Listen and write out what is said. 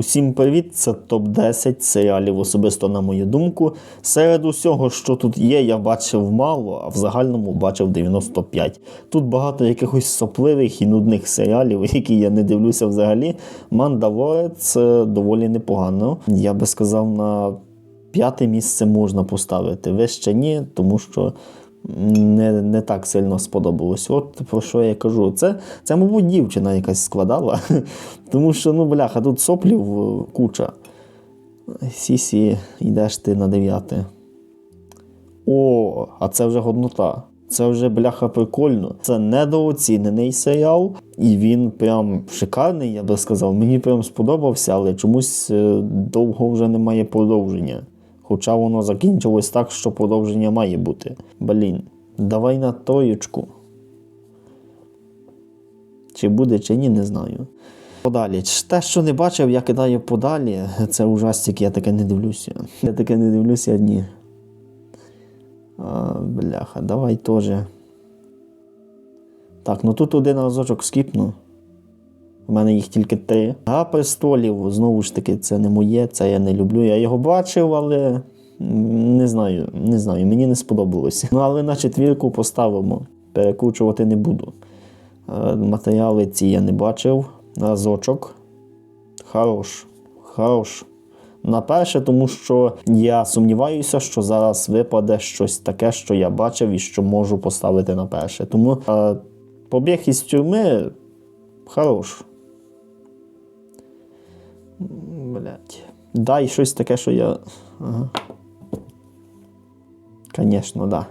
Усім привіт! Це топ-10 серіалів, особисто на мою думку. Серед усього, що тут є, я бачив мало, а в загальному бачив 95. Тут багато якихось сопливих і нудних серіалів, які я не дивлюся взагалі. Мандалорець доволі непогано. Я би сказав, на п'яте місце можна поставити. Вище ні, тому що не, не так сильно сподобалось. От про що я кажу. Це, це мабуть, дівчина якась складала. Тому що, ну, бляха, тут соплів е, куча. Сі-сі, йдеш ти на дев'яте. О, а це вже годнота. Це вже бляха прикольно. Це недооцінений серіал, і він прям шикарний, я би сказав. Мені прям сподобався, але чомусь е, довго вже немає продовження. Хоча воно закінчилось так, що продовження має бути. Блін, давай на троєчку. Чи буде, чи ні, не знаю. Подалі. Те, що не бачив, я кидаю подалі. Це ужастик, я таке не дивлюся. Я таке не дивлюся ні. А, бляха, давай теж. Так, ну тут один разочок скіпну. У мене їх тільки три. А престолів, знову ж таки, це не моє, це я не люблю. Я його бачив, але не знаю, не знаю, мені не сподобалося. Ну, але на четвірку поставимо. Перекручувати не буду. Е, Матеріали ці я не бачив. Разочок. Хорош. Хорош. На перше, тому що я сумніваюся, що зараз випаде щось таке, що я бачив і що можу поставити на перше. Тому е, побіг із тюрми хорош. Блять. Дай щось таке, що я. Ага. Звісно, да.